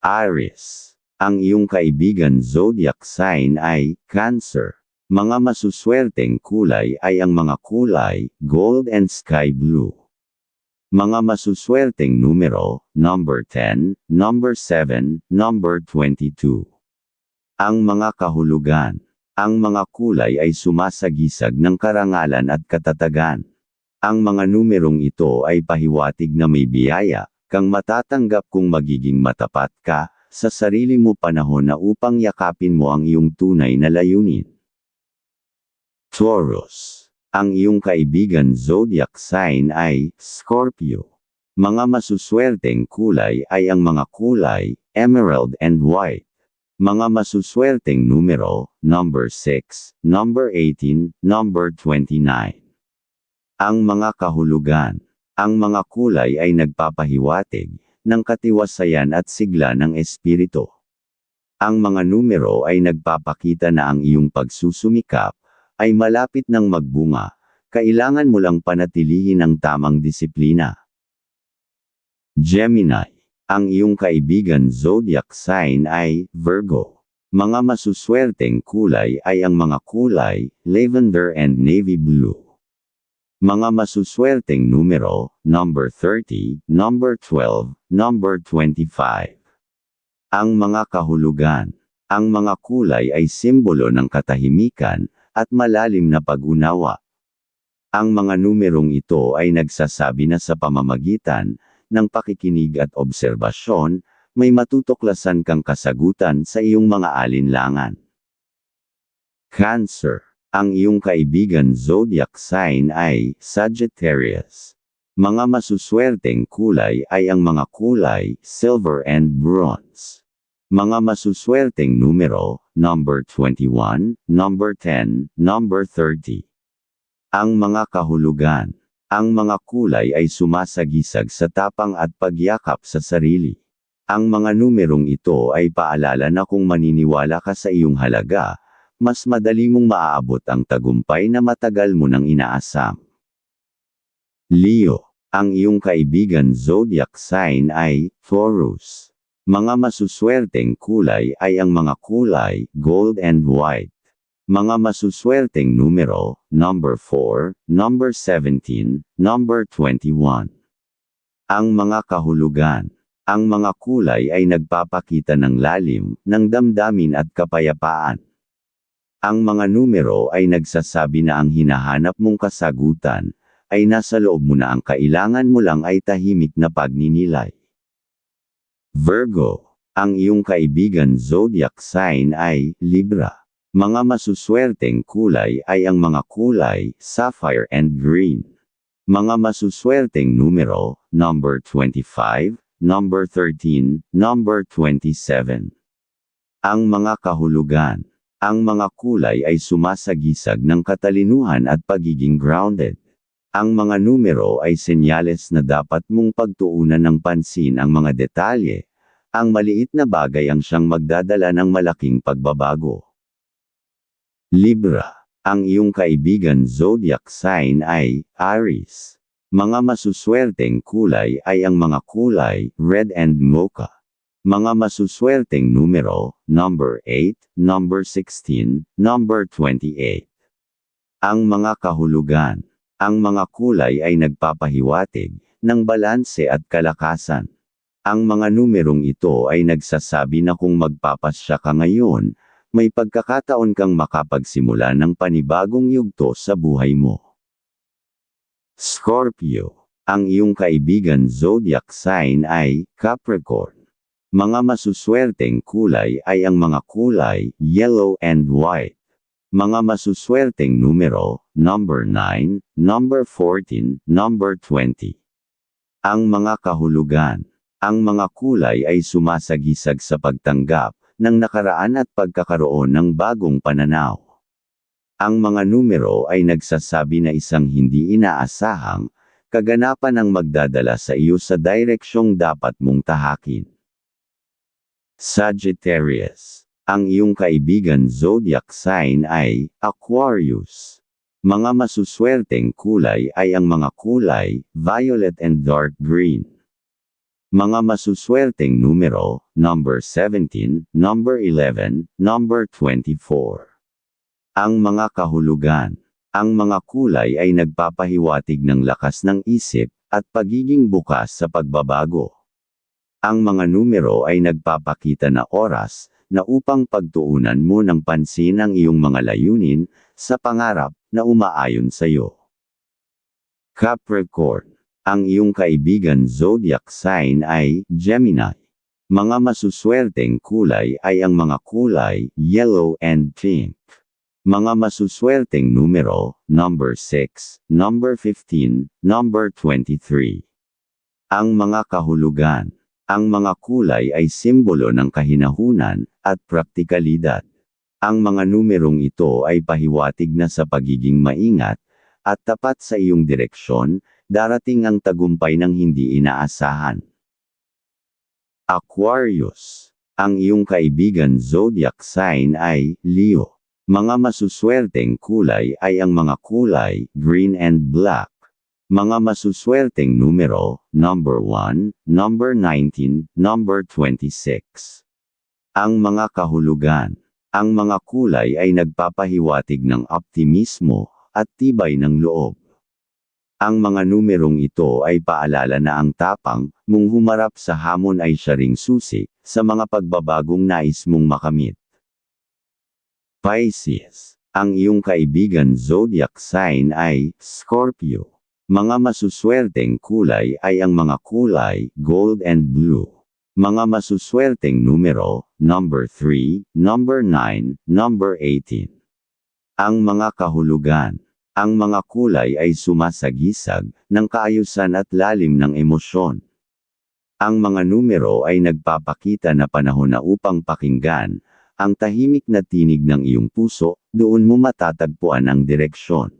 Aries. Ang iyong kaibigan zodiac sign ay Cancer. Mga masuswerteng kulay ay ang mga kulay gold and sky blue. Mga masuswerteng numero, number 10, number 7, number 22. Ang mga kahulugan. Ang mga kulay ay sumasagisag ng karangalan at katatagan. Ang mga numerong ito ay pahiwatig na may biyaya, kang matatanggap kung magiging matapat ka, sa sarili mo panahon na upang yakapin mo ang iyong tunay na layunin. Taurus. Ang iyong kaibigan zodiac sign ay Scorpio. Mga masuswerteng kulay ay ang mga kulay, emerald and white. Mga masuswerteng numero, number 6, number 18, number 29. Ang mga kahulugan. Ang mga kulay ay nagpapahiwatig ng katiwasayan at sigla ng espiritu. Ang mga numero ay nagpapakita na ang iyong pagsusumikap ay malapit ng magbunga, kailangan mo lang panatilihin ang tamang disiplina. Gemini. Ang iyong kaibigan zodiac sign ay Virgo. Mga masuswerteng kulay ay ang mga kulay, lavender and navy blue. Mga masuswerteng numero, number 30, number 12, number 25. Ang mga kahulugan. Ang mga kulay ay simbolo ng katahimikan, at malalim na pag-unawa. Ang mga numerong ito ay nagsasabi na sa pamamagitan ng pakikinig at obserbasyon, may matutuklasan kang kasagutan sa iyong mga alinlangan. Cancer. Ang iyong kaibigan zodiac sign ay Sagittarius. Mga masuswerteng kulay ay ang mga kulay, silver and bronze. Mga masuswerteng numero, number 21, number 10, number 30. Ang mga kahulugan. Ang mga kulay ay sumasagisag sa tapang at pagyakap sa sarili. Ang mga numerong ito ay paalala na kung maniniwala ka sa iyong halaga, mas madali mong maaabot ang tagumpay na matagal mo nang inaasam. Leo. Ang iyong kaibigan zodiac sign ay Taurus. Mga masuswerteng kulay ay ang mga kulay, gold and white. Mga masuswerteng numero, number 4, number 17, number 21. Ang mga kahulugan. Ang mga kulay ay nagpapakita ng lalim, ng damdamin at kapayapaan. Ang mga numero ay nagsasabi na ang hinahanap mong kasagutan, ay nasa loob mo na ang kailangan mo lang ay tahimik na pagninilay. Virgo. Ang iyong kaibigan zodiac sign ay Libra. Mga masuswerteng kulay ay ang mga kulay, sapphire and green. Mga masuswerteng numero, number 25, number 13, number 27. Ang mga kahulugan. Ang mga kulay ay sumasagisag ng katalinuhan at pagiging grounded. Ang mga numero ay senyales na dapat mong pagtuunan ng pansin ang mga detalye. Ang maliit na bagay ang siyang magdadala ng malaking pagbabago. Libra. Ang iyong kaibigan zodiac sign ay Aries. Mga masuswerteng kulay ay ang mga kulay, red and mocha. Mga masuswerteng numero, number 8, number 16, number 28. Ang mga kahulugan. Ang mga kulay ay nagpapahiwatig ng balanse at kalakasan. Ang mga numerong ito ay nagsasabi na kung magpapasya ka ngayon, may pagkakataon kang makapagsimula ng panibagong yugto sa buhay mo. Scorpio. Ang iyong kaibigan zodiac sign ay Capricorn. Mga masuswerteng kulay ay ang mga kulay, yellow and white. Mga masuswerteng numero, number 9, number 14, number 20. Ang mga kahulugan. Ang mga kulay ay sumasagisag sa pagtanggap ng nakaraan at pagkakaroon ng bagong pananaw. Ang mga numero ay nagsasabi na isang hindi inaasahang kaganapan ang magdadala sa iyo sa direksyong dapat mong tahakin. Sagittarius ang iyong kaibigan zodiac sign ay Aquarius. Mga masuswerteng kulay ay ang mga kulay, violet and dark green. Mga masuswerteng numero, number 17, number 11, number 24. Ang mga kahulugan. Ang mga kulay ay nagpapahiwatig ng lakas ng isip at pagiging bukas sa pagbabago. Ang mga numero ay nagpapakita na oras na upang pagtuunan mo ng pansin ang iyong mga layunin sa pangarap na umaayon sa iyo. Capricorn. Ang iyong kaibigan zodiac sign ay Gemini. Mga masuswerteng kulay ay ang mga kulay yellow and pink. Mga masuswerteng numero, number 6, number 15, number 23. Ang mga kahulugan. Ang mga kulay ay simbolo ng kahinahunan at praktikalidad. Ang mga numerong ito ay pahiwatig na sa pagiging maingat at tapat sa iyong direksyon, darating ang tagumpay ng hindi inaasahan. Aquarius. Ang iyong kaibigan zodiac sign ay Leo. Mga masuswerteng kulay ay ang mga kulay green and black. Mga masuswerteng numero, number 1, number 19, number 26. Ang mga kahulugan. Ang mga kulay ay nagpapahiwatig ng optimismo at tibay ng loob. Ang mga numerong ito ay paalala na ang tapang mong humarap sa hamon ay siya ring susi sa mga pagbabagong nais mong makamit. Pisces. Ang iyong kaibigan zodiac sign ay Scorpio. Mga masuswerteng kulay ay ang mga kulay, gold and blue. Mga masuswerteng numero, number 3, number 9, number 18. Ang mga kahulugan. Ang mga kulay ay sumasagisag ng kaayusan at lalim ng emosyon. Ang mga numero ay nagpapakita na panahon na upang pakinggan ang tahimik na tinig ng iyong puso, doon mo matatagpuan ang direksyon.